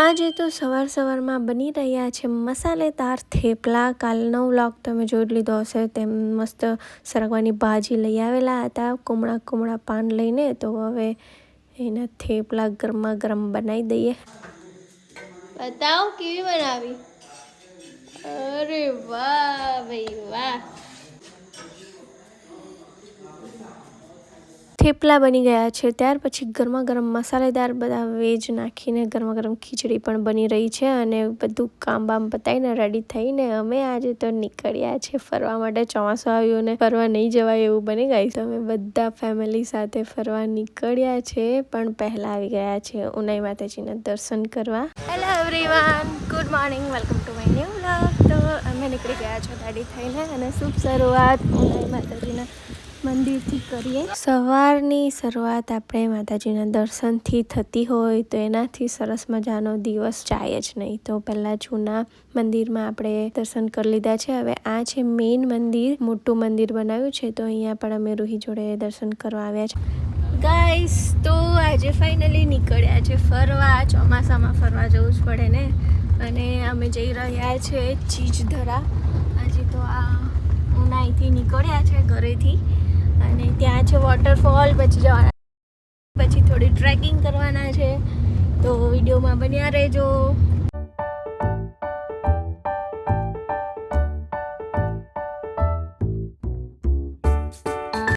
આજે તો સવાર સવારમાં બની રહ્યા છે મસાલેદાર થેપલા. કાલનો વ્લોગ તમે જોઈ લીધો હશે તેમ મસ્ત સરગવાની ભાજી લઈ આવેલા હતા. કુમળા કુમળા પાન લઈને તો હવે એના થેપલા ગરમા ગરમ બનાવી દઈએ. બતાવો કેવી બનાવી? અરે વાહ ભાઈ વાહ. થેપલા બની ગયા છે. ત્યાર પછી ગરમા ગરમ મસાલેદાર બધા વેજ નાખીને ગરમા ગરમ ખીચડી પણ બની રહી છે અને બધું કામ બામ પતાવીને રેડી થઈને અમે આજે તો નીકળ્યા છે ફરવા માટે. ચોમાસું આવ્યું ને ફરવા નહીં જવાય એવું બની ગયું તો અમે બધા ફેમિલી સાથે ફરવા નીકળ્યા છે, પણ પહેલાં આવી ગયા છે ઉનાઈ માતાજીના દર્શન કરવા. Hello everyone good morning welcome to my new vlog તો અમે નીકળી ગયા છો રેડી થઈને અને શુભ શરૂઆત ઉનાઈ માતાજીના મંદિરથી કરીએ. સવારની શરૂઆત આપણે માતાજીના દર્શનથી થતી હોય તો એનાથી સરસ મજાનો દિવસ જાય જ નહીં. તો પહેલાં જૂના મંદિરમાં આપણે દર્શન કરી લીધા છે. હવે આ છે મેઇન મંદિર, મોટું મંદિર બનાવ્યું છે, તો અહીંયા પણ અમે રૂહી જોડે દર્શન કરવા આવ્યા છે. ગાઈસ તો આજે ફાઇનલી નીકળ્યા છે ફરવા. ચોમાસામાં ફરવા જવું જ પડે ને? અને અમે જઈ રહ્યા છે ચીજધરા. આજે તો આ ઉનાઈથી નીકળ્યા છે ઘરેથી. અને ત્યાં છે વોટરફોલ પછી જવાના પછી થોડી ટ્રેકિંગ કરવાના છે. તો વિડીયોમાં બન્યા રહેજો.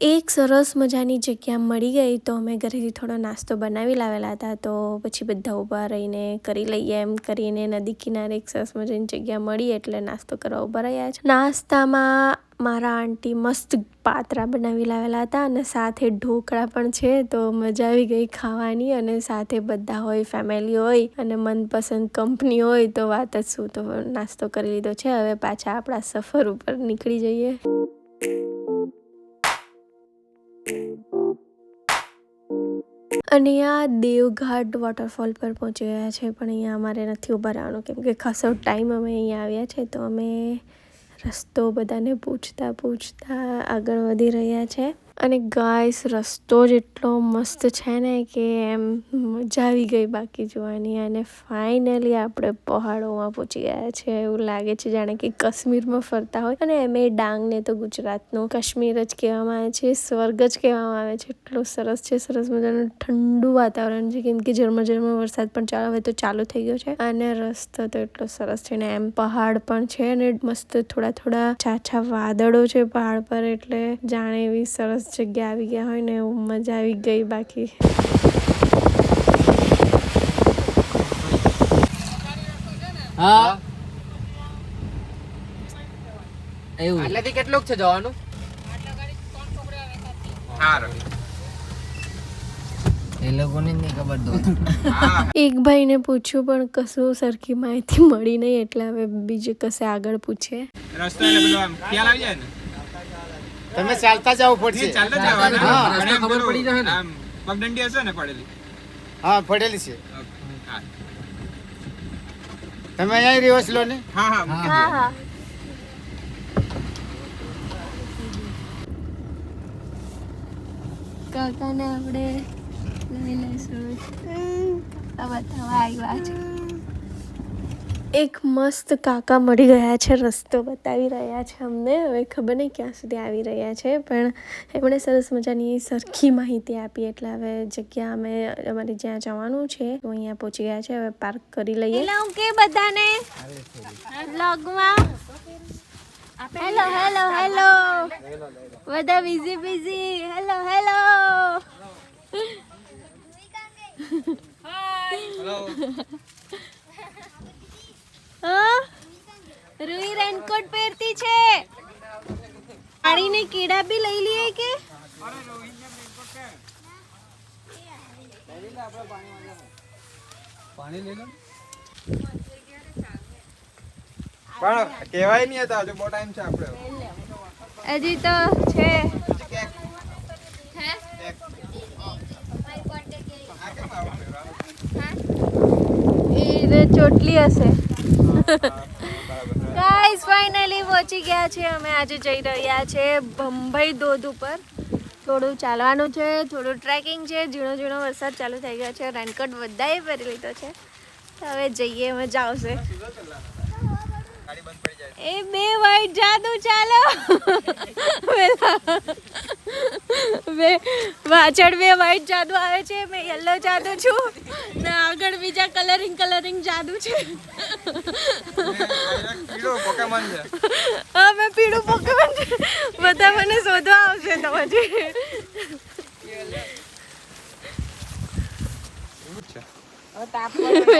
એક સરસ મજાની જગ્યા મળી ગઈ તો અમે ઘરેથી થોડો નાસ્તો બનાવી લાવેલા હતા તો પછી બધા ઊભા રહીને કરી લઈએ એમ કરીને નદી કિનારે એક સરસ મજાની જગ્યા મળી એટલે નાસ્તો કરવા ઊભા રહ્યા છે. નાસ્તામાં મારા આંટી મસ્ત પાતરા બનાવી લાવેલા હતા અને સાથે ઢોકળા પણ છે તો મજા આવી ગઈ ખાવાની અને સાથે બધા હોય ફેમિલી હોય અને મનપસંદ કંપની હોય તો વાત જ શું, તો નાસ્તો કરી લીધો છે. હવે પાછા આપણા સફર ઉપર નીકળી જઈએ. અને આ દેવઘાટ વોટરફોલ પર પહોંચી ગયા છે, પણ અહીંયા અમારે નથી ઊભા રહેવાનું. કેમ કે ખાસો ટાઈમ અમે અહીંયા આવ્યા છે, તો અમે રસ્તો બધાને પૂછતા પૂછતા આગળ વધી રહ્યા છે. અને ગાઈસ, રસ્તો જ એટલો મસ્ત છે ને કે એમ મજા આવી ગઈ બાકી જોવાની અને ફાઇનલી આપણે પહાડોમાં પહોંચી ગયા છે. એવું લાગે છે જાણે કે કાશ્મીરમાં ફરતા હોય. અને એમ એ ડાંગને તો ગુજરાતનું કાશ્મીર જ કહેવામાં આવે છે, સ્વર્ગ જ કહેવામાં આવે છે. એટલું સરસ છે, સરસ મજાનું ઠંડુ વાતાવરણ છે. કેમ કે ઝરમર ઝરમર વરસાદ પણ ચાલુ, હવે તો ચાલુ થઈ ગયો છે. અને રસ્તો તો એટલો સરસ છે ને, એમ પહાડ પણ છે અને મસ્ત થોડા થોડા છાછા વાદળો છે પહાડ પર, એટલે જાણે એવી સરસ જગ્યા આવી ગયા હોય ને એવું મજા આવી ગઈ બાકી. હા. એવું. આટલેથી કેટલુંક છે જવાનું? એ લોકોને જ નહીં ખબર દો એક ભાઈને પૂછ્યું પણ કશું સરખી માહિતી મળી નહીં એટલે હવે બીજે કશે આગળ પૂછે. રસ્તો એટલે પેલો આમ આવી જાય ને? તમે ચાલતા જવું પડશે ચાલતા જવાનું. હા, રસ્તો ખબર પડી જશે ને? પગદંડી હશે ને પડેલી. હા પડેલી છે. તમે અહીંયા રિવર્સ લો ને. હા હા હા. હા. કાકાને આપણે લઈ લઈશું બતાવવા આવ્યા છે. એક મસ્ત કાકા મળી ગયા છે રસ્તો બતાવી રહ્યા છે અમને. હવે ખબર નહીં ક્યાં સુધી આવી રહ્યા છે પણ એમણે સરસ મજાની સરખી માહિતી આપી. એટલે હવે જગ્યા અમે અમારે જ્યાં જવાનું છે તો અહીંયા પહોંચી ગયા છે. હવે પાર્ક કરી લઈએ. હેલો કે બધાને? વ્લોગમાં હેલો હેલો હેલો બધા બિઝી બિઝી હેલો હેલો હા રૂઈ રેનકોટ પહેરતી છે. પાણીને કીડા બી લઈ લઈએ કે? પણ કહેવાય નહીં હતા હજુ બહુ ટાઈમ છે આપણે હજી તો છે. ચોટલી હશે. ગાઈસ ફાઇનલી પહોંચી ગયા છે. અમે આજે જઈ રહ્યા છે બંબઈ ધોધ ઉપર. થોડું ચાલવાનું છે, થોડું ટ્રેકિંગ છે. ઝીણો ઝીણો વરસાદ ચાલુ થઈ ગયો છે. રેનકોટ બધાએ પહેરી લીધો છે. હવે જઈએ મજા આવશે એ બે વાઈટ જાદુ ચાલો. બે પાછળ બે વાઈટ જાદુ આવે છે, મેં યલો જાદુ છું. ને આગળ બીજા કલરિંગ કલરિંગ જાદુ છે. હા, મેં પીળું પોકેમોન છે. બધા મને શોધવા આવશે તો પછી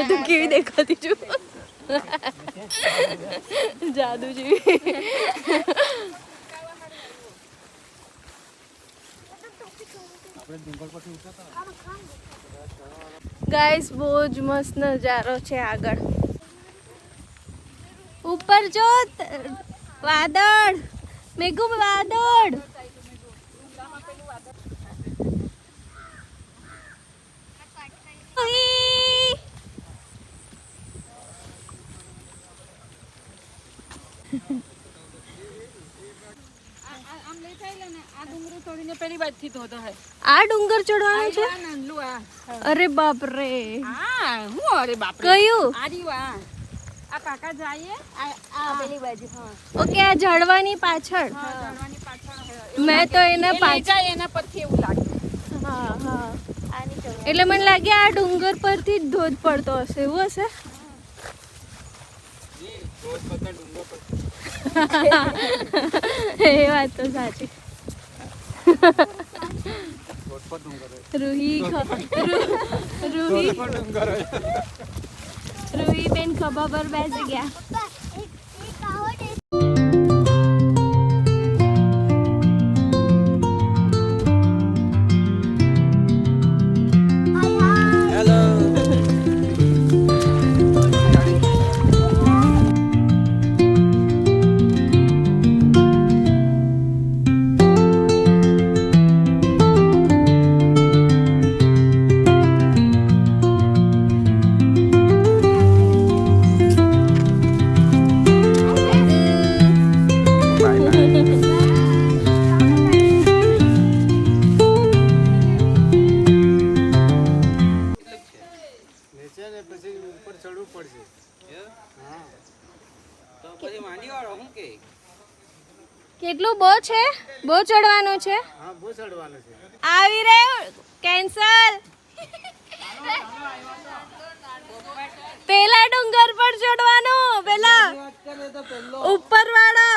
તો કેવી દેખાતી છું. જાદુ જેવી. ગાઈસ બહુ જ મસ્ત નજારો છે આગળ. ઉપર જો વાદળ મેઘુ વાદળ ઓય! પેલી બાજુથી ધોધો હે આ ડુંગર ચડવાનું છે? અરે બાપ રે હું અરે બાપ કયું? આ રહ્યું આ આ કાકા જઈએ આ આ પેલી બાજુ ઓકે આ ઝાડવાની પાછળ. મેં તો એને પાછળ એના પરથી એવું લાગે. હા હા. એટલે મને લાગે આ ડુંગર પરથી જ ધોધ પડતો હશે. એવું હશે? એ વાત તો સાચી. રૂહી રૂહી રૂહી બેન ખભા પર બેસી ગયા. નીચે ને પછી ઉપર ચડવું પડશે. હા. કેટલું બહુ છે? બહુ ચડવાનું છે? હા બહુ ચડવાનું છે. આવી રહ્યું? કેન્સલ. પેલા ડુંગર પર ચડવાનું પેલા ઉપર વાળો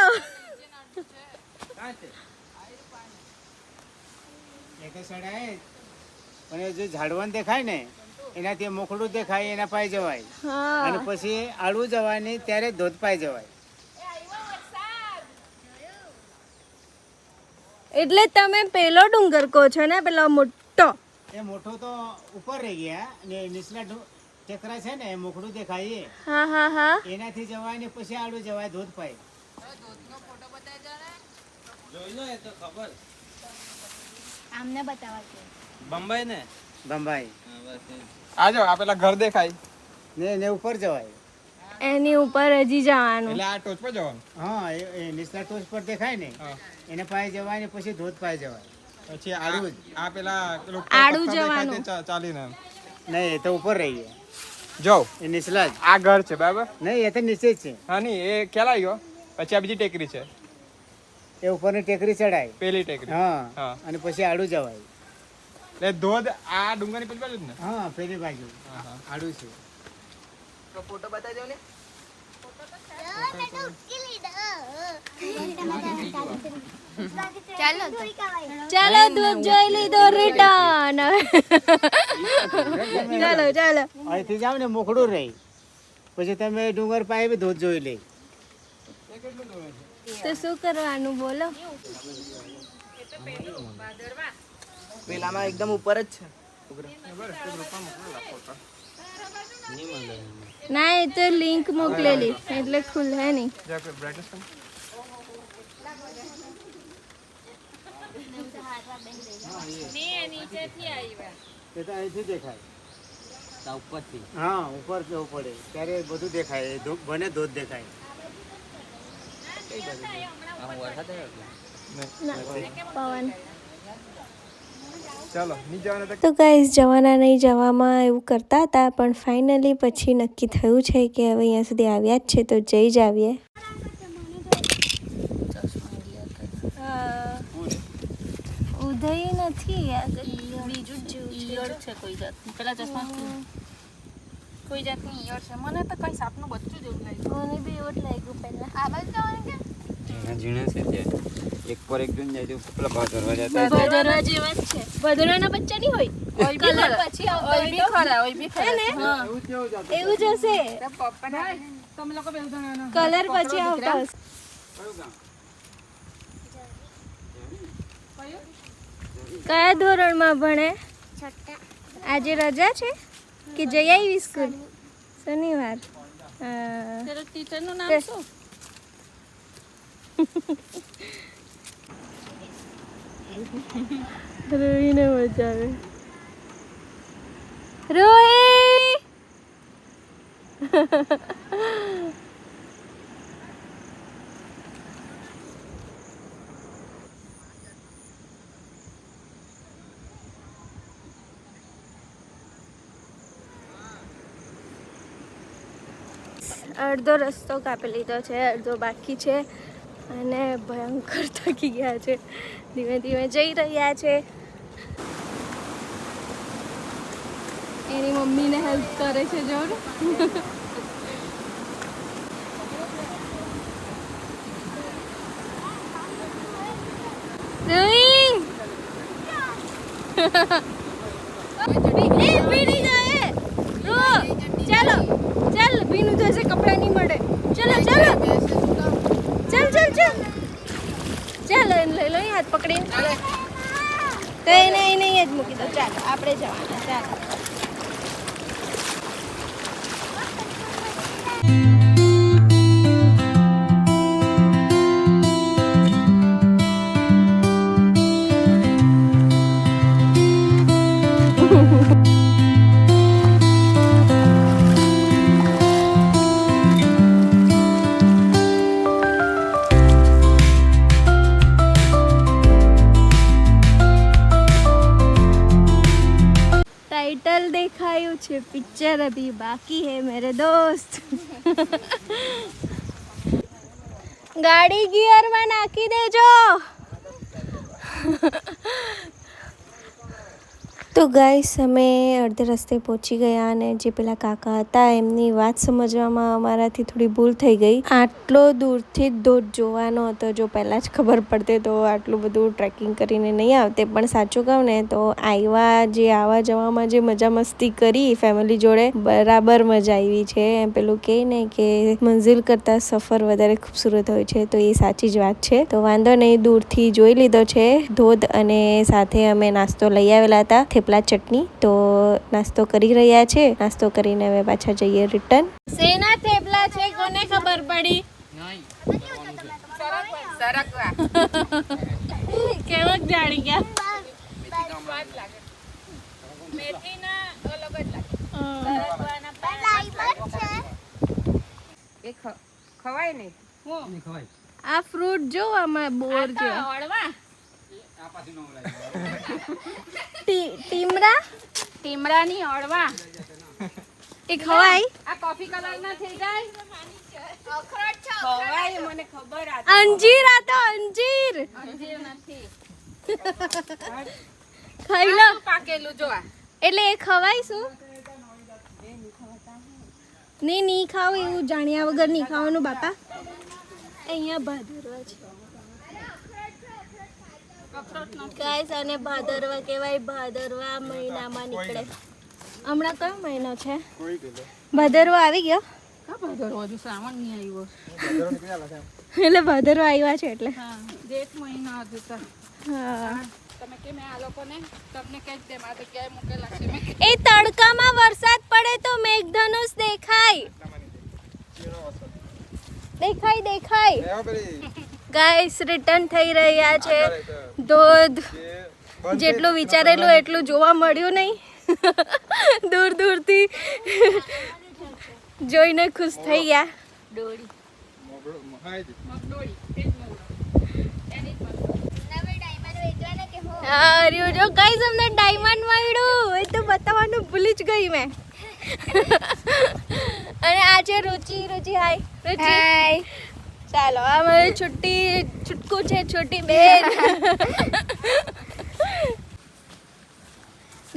પણ એ જે ઝાડવાન દેખાય ને એનાથી મોખડું દેખાય એના પાય જવાય. અને પછી આડું જવાની ત્યારે ધોધ પાય જવાય. એટલે તમે પેલો ડુંગર કહો છો ને પેલો મોટો? એ મોટો તો ઉપર રહી ગયા ને નીચલા ડુ- ટેકરા છે ને એ મોખડું દેખાય હા હા હા. એનાથી જવાય ને પછી આડું જવાય ધોધ પાય. બંબાઈ આ આજો આ પેલા ઘર દેખાય. ને ને ઉપર જવાય. એની ઉપર હજી જવાનું. એટલે આ ટોચ પર જવાનું? હા એ એ નીચલા ટોચ પર દેખાય ને એને પાય જવાય ને પછી ધોધ પાય જવાય. પછી આડું જ. આ. પેલા પેલું આડું જવાનું. ચાલીને. નહીં એ તો ઉપર રહી ગયા જો એ નીચલા જ. આ ઘર છે બરાબર? નહીં એ તો નીચે જ છે. હા નહીં એ કેલા ગયો. પછી આ બીજી ટેકરી છે. એ ઉપરની ટેકરી ચડાય. પેલી ટેકરી. હા હા. અને પછી આડું જવાય. એટલે ધોધ આ ડુંગરની પેલી બાજુ ને? હા પેલી બાજુ. આડું છે. તો ફોટો બતાજો ને. ચાલો. દૂધ જોઈ લીધો રિટર્ન ચાલો ચાલો. અહીંથી જાવ ને મોકળું રહી. પછી તમે ડુંગર પાસે બી ધોધ જોઈ લે. તો શું કરવાનું બોલો? પેલામાં એકદમ ઉપર જ છે. ના એ તો લિંક મોકલેલી એટલે ખુલે નહીં. ઉપરથી. હા ઉપર જવું પડે. ત્યારે બધું દેખાય. બને ધોધ દેખાય. પવન. તો તો ગાઈઝ જવાના નહીં જવામાં એવું કરતા હતા પણ ફાઇનલી પછી નક્કી થયું છે કે હવે અહીંયા સુધી આવ્યા જ છે તો જઈ જ આવીએ. ઉદય નથી બીજું જ ઈયળ છે કોઈ જાતનું. પેલા ચશ્મા કોઈ જાતની ઈયર છે. મને તો કઈ સાપનું બચ્ચું જેવું લાગ્યું. મને બી એવું જ લાગ્યું પહેલા. આ બાજુ જવાનું કે ઝીણા ઝીણા છે ત્યાં એક પર એક જોઈને જાય તો પેલા ભાત જતા ભદરવા જેવા જ છે. ભદરવાના બચ્ચા નહીં હોય. કલર પછી ઓય બી ખરા ઓય બી ખરા. ને? હા. એવું જ હશે. તમે લોકો બે જણા કલર પછી આવતો હશે. કયા ધોરણમાં ભણે? આજે રજા છે? કે જઈ આવી સ્કૂલ શનિવાર. ટીચરનું નામ શું? રોહીને મજા આવે. રોહી! અડધો રસ્તો કાપી લીધો છે અડધો બાકી છે. અને ભયંકર થકી ગયા છે. ધીમે ધીમે જઈ રહ્યા છે. એની મમ્મીને હેલ્પ કરે છે જો ને. રોઈ! એ ભીની જાય રો ચાલો ચાલ ભીનું થશે કપડાં નહીં મળે ચાલો ચાલો ચાલ ચાલ ચાલ ચાલ એને લઈ લો અહીં હાથ પકડીને તો એને એને અહીંયા જ મૂકી દો. ચાલો આપણે જવાના. ચાલો. અભી બાકી હે મેરે દોસ્ત ગાડી ગિયરમાં નાખી દેજો તો ગાઈસ, અમે અડધે રસ્તે પહોંચી ગયા અને જે પેલા કાકા હતા, એમની વાત સમજવામાં અમારાથી થોડી ભૂલ થઈ ગઈ. આટલો દૂરથી જ ધોધ જોવાનો હતો, જો પહેલાં જ ખબર પડતે તો આટલું બધું ટ્રેકિંગ કરીને નહીં આવતે. પણ સાચું કહું ને તો આવ્યા જે આવવા જવામાં જે મજા મસ્તી કરી ફેમિલી જોડે, બરાબર મજા આવી છે. એમ પેલું કહે ને કે મંઝિલ કરતાં સફર વધારે ખૂબસૂરત હોય છે, તો એ સાચી જ વાત છે. તો વાંધો નહીં, દૂરથી જોઈ લીધો છે ધોધ અને સાથે અમે નાસ્તો લઈ આવેલા હતા. થેપલા ચટણી તો નાસ્તો કરી રહ્યા છે. નાસ્તો કરીને હવે પાછા જઈએ રિટર્ન સેના થેપલા છે? કોને ખબર પડી? સરકવા. કેવક જાણી ગયા? ખવાય નહીં? આ ફ્રૂટ જો આમાં બોર છે. હળવા. ટીમરા ટીમડાની અડવા એ ખવાય? આ કોફી કલર ના થઈ જાય? ખવાય મને ખબર આ અંજીર આ તો અંજીર. અંજીર નથી. ખાઈ લો. પાકેલું જો આ. એટલે એ ખવાય શું? નહીં નહીં ખાવ એવું જાણ્યા વગર નહીં ખાવાનું બાપા. અહીંયા ભાદરવા છે. ગાઈસ અને ભાદરવા કહેવાય. ભાદરવા મહિનામાં નીકળે. હમણાં કયો મહિનો છે? ભાદરવો આવી ગયો? કા ભાદરવો હજુ? શ્રાવણ નહીં આવ્યો. એટલે ભાદરવા આવ્યા છે એટલે. હા જેઠ મહિનો હજુ હા. એ તડકામાં વરસાદ પડે તો મેઘધનુષ દેખાય. દેખાય દેખાય. ગાઈસ રિટર્ન થઈ રહ્યા છે. ધોધ જેટલું વિચારેલું એટલું જોવા મળ્યું નહીં. દૂર દૂરથી જોઈને ખુશ થઈ ગયા. જો ગાઈસ અમને ડાયમંડ મળ્યું એ તો બતાવવાનું ભૂલી જ ગઈ મેં. અને આજે રુચિ રુચિ હાય રુચિ. હાય ચાલો આ મારી છુટ્ટી છુટકું છે છોટી બેન.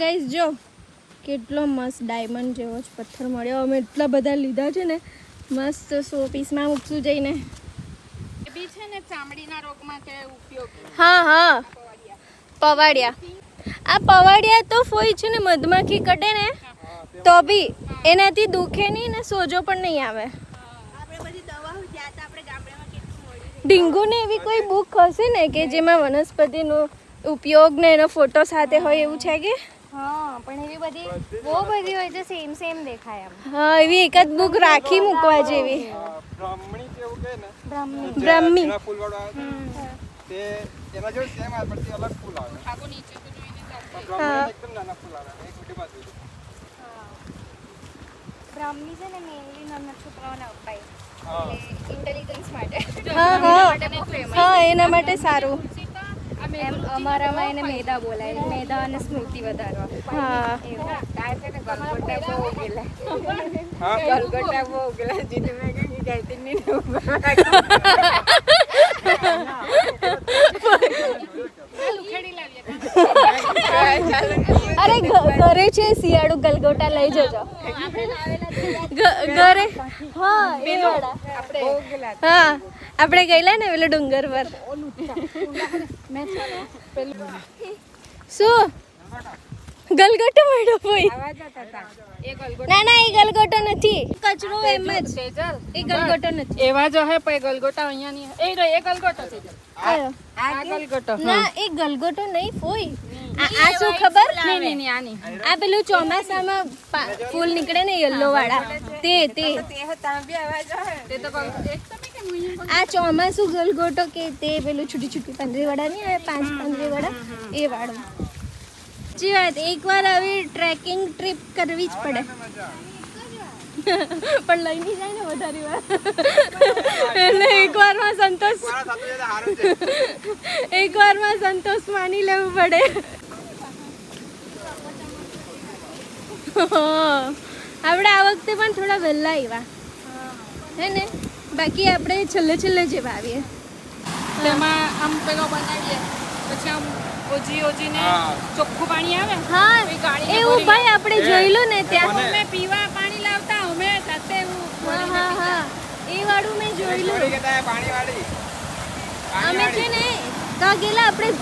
ગાઈસ જો કેટલો મસ્ત ડાયમંડ જેવો જ પથ્થર મળ્યો. અમે એટલા બધા લીધા છે ને મસ્ત સો પીસમાં મૂકશું જઈને. એ બી છે ને ચામડીના રોગમાં કે ઉપયોગ. હા હા. પવાડિયા. આ પવાડિયા તો ફોઈ છે ને મધમાખી કટે ને તો બી એનાથી દુખે નહીં ને સોજો પણ નહીં આવે. ડીંગુ ને એવી કોઈ બુક હશે ને કે જેમાં વનસ્પતિનો ઉપયોગ ને એનો ફોટો સાથે હોય એવું છે કે? હા પણ એવી બધી બહુ બધી હોય છે સેમ સેમ દેખાય એમ. હા એવી એકાદ બુક રાખી મૂકવા જેવી. બ્રાહ્મણી કેવું કે ને બ્રાહ્મણી. તે એના જેવું સેમ આવે પણ તે અલગ ફૂલ આવે. આગો નીચે તો જોઈને હા. એકદમ નાના ફૂલ આવે એક મોટી બાજુ બ્રાહ્મણી છે ને મેલી નાના છોકરાઓને અપાય ઇન્ટેલિજન્સ માટે. હા હા. હા એના માટે સારું. એમ અમારામાં એને મેદા બોલાય મેદા અને સ્મૃતિ વધારવા. હા. હા ઉખેડી શિયાળુ ગલગોટા લઈ જજો. ઘરે? હા હા આપણે ગયેલા ને પેલો ડુંગર પર. શું? ગલગોટો મળ્યો કોઈ? ના ના એ ગલગોટો નથી. કચરો એમ જ. એ ગલગોટો નથી. એવા જો હે પણ ગલગોટા અહીંયા ની એ રહ્યો એ ગલગોટો છે આ ગલગોટો. ના એ ગલગોટો નહીં ફોઈ. આ આ શું ખબર? નહીં નહીં નહીં આની. આ પેલું ચોમાસામાં પા- ફૂલ નીકળે ને યલો વાળા તે. તે આ ચોમાસું ગલગોટો કે તે પેલું છૂટી છૂટી પંદરી વાળા નહીં આવે? પાંચ પંદરી વાળા એ વાળો. સાચી વાત એકવાર આવી ટ્રેકિંગ ટ્રીપ કરવી જ પડે. પણ લઈ નહીં જાય ને વધારે વાર. એટલે એકવારમાં સંતોષ એકવારમાં સંતોષ માની લેવું પડે હા. આપણે આ વખતે પણ થોડા વહેલા આવ્યા હે ને? બાકી આપણે છેલ્લે છેલ્લે જેવા આવીએ. તેમાં આમ પેલો બનાવીએ પછી આમ ઓજી ઓજીને ને ચોખ્ખું પાણી આવે? હા. એવું ભાઈ આપણે જોયેલું ને ત્યાં. અમે પીવા પાણી લાવતા અમે સાથે હા હા હા. એ વાળું મેં જોયેલું પાણી વાળી. અમે છે ને તો ગેલા આપણે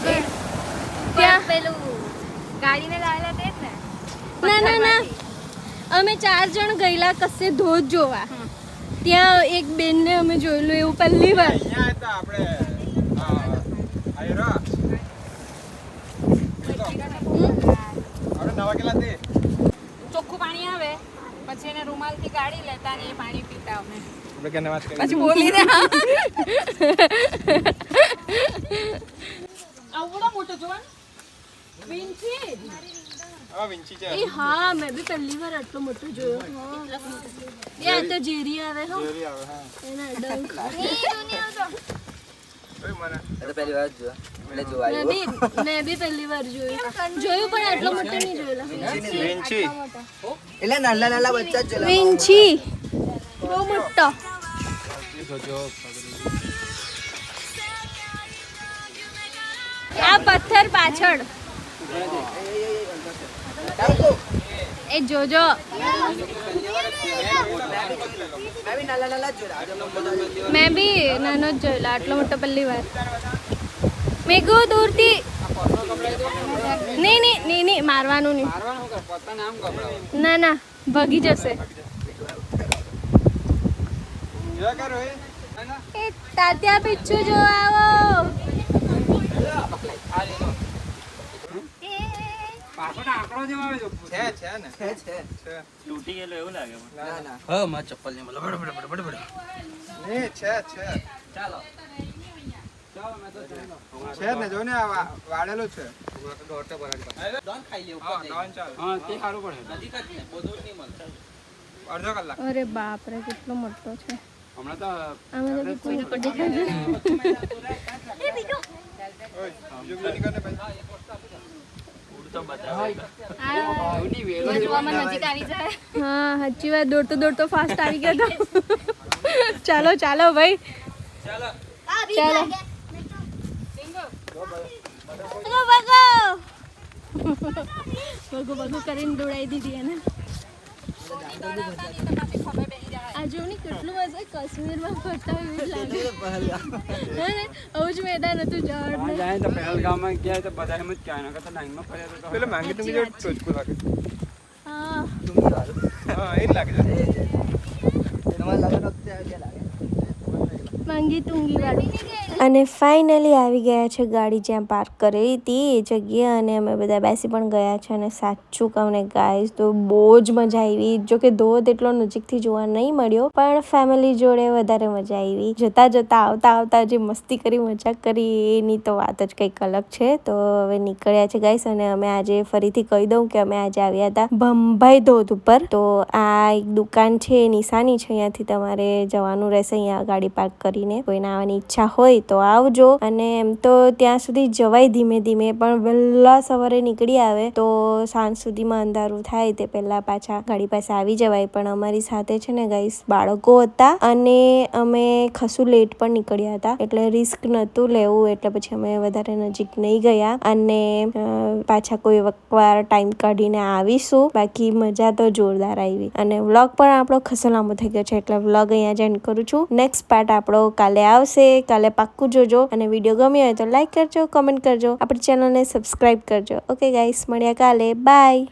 ત્યાં પેલું ગાડીને લાવેલા તે? જ ને ના ના. અમે ચાર જણ ગયેલા કશે ધોધ જોવા. ત્યાં એક બેનને અમે જોયેલું એવું પહેલી વાર. અહીંયા હતા આપણે આ આયરા. આપણે નવા કેલા તે. ચોખ્ખું પાણી આવે પછી એને રૂમાલથી કાઢી લેતા ને એ પાણી પીતા અમે. પછી બોલીને આવડો મોટો જોવાનું? વિંચી? હા વિંચી છે. એ હા મેં બી પહેલી વાર આટલો મોટો જોયો. એ આ તો ઝેરી આવે હો. ઝેરી આવે હા. એના ડંખ. ઓય મને. તો પહેલી વાર જો એટલે જોવા મેં બી પહેલી વાર જોયું. જોયું પણ આટલો મોટો નહીં જોયેલા. વિંચી એટલે નાના નાના બચ્ચા જ જોલા વિંછી બહુ મોટો. આ પથ્થર પાછળ. એ જોજો. મેં બી નાના જ જોયેલો, આટલો મોટો પહેલી વાર. મેં દૂરથી. નહીં નહીં નહીં નહીં, મારવાનું નહીં. ના ના, ભગી જશે. એ તાત્યા પીછું જેવો આવે. અરે બાપરે કેટલો મોટો છે. હમણાં તો આમાં તો કોઈ પણ દેખાય બીજું. બીજું નહીં કરને ભાઈ હા. સાચી વાત. દોડતો દોડતો ફાસ્ટ આવી ગયો તો. ચાલો ચાલો ભાઈ. ચાલો. ભગો ભગો. કરીને દોડાઈ દીધી એને. આ જો ને કેટલું મજા કાશ્મીરમાં ફરતા હોય એવું લાગે. હે ને? આવું જ મેદાન હતું ઝાડ આ ને જાય તો પહેલગામમાં ગયા તો બધા એમ જ કહે એના કરતા નાઈનમાં ફર્યા તો પેલો માંગી તું બીજો ટોચકું લાગે. હા. હા એ જ લાગે છે. માંગી તુંગી વાળી. અને ફાઇનલી આવી ગયા છે ગાડી જ્યાં પાર્ક કરેલી હતી એ જગ્યા અને અમે બધા બેસી પણ ગયા છે અને સાચું કહું ને ગાઈસ તો બહુ જ મજા આવી. જો કે ધોધ એટલો નજીકથી જોવા નહીં મળ્યો, પણ ફેમિલી જોડે વધારે મજા આવી. જતા જતા, આવતા આવતા જે મસ્તી કરી મજા કરી, એની તો વાત જ કંઈક અલગ છે. તો હવે નીકળ્યા છે ગાઈસ અને અમે આજે ફરીથી કહી દઉં કે અમે આજે આવ્યા હતા ભંભાઈ ધોધ ઉપર. તો આ એક દુકાન છે નિશાની છે. અહીંયાથી તમારે જવાનું રહેશે, અહીંયા ગાડી પાર્ક કરીને. કોઈને આવવાની ઈચ્છા હોય તો આવજો. અને એમ તો ત્યાં સુધી જવાય ધીમે ધીમે. પણ વહેલા સવારે નીકળી આવે તો સાંજ સુધીમાં અંધારું થાય તે પહેલા પાછા ગાડી પાસે આવી જવાય. પણ અમારી સાથે છે ને ગાઈસ બાળકો હતા અને અમે ખસું લેટ પણ નીકળ્યા હતા. એટલે રિસ્ક નહોતું લેવું. એટલે પછી અમે વધારે નજીક નહીં ગયા. અને પાછા કોઈ વખવાર ટાઈમ કાઢીને આવીશું. બાકી મજા તો જોરદાર આવી. અને વ્લોગ પણ આપણો ખસો લાંબો થઈ ગયો છે. એટલે વ્લોગ અહીંયા જ એન્ડ કરું છું. નેક્સ્ટ પાર્ટ આપણો કાલે આવશે. કાલે પાક્કું જોજો અને વીડિયો ગમ્યો હોય તો લાઈક કરજો કમેન્ટ કરજો. આપણી ચેનલને સબસ્ક્રાઈબ કરજો. ઓકે ગાઈસ મળ્યા કાલે. બાય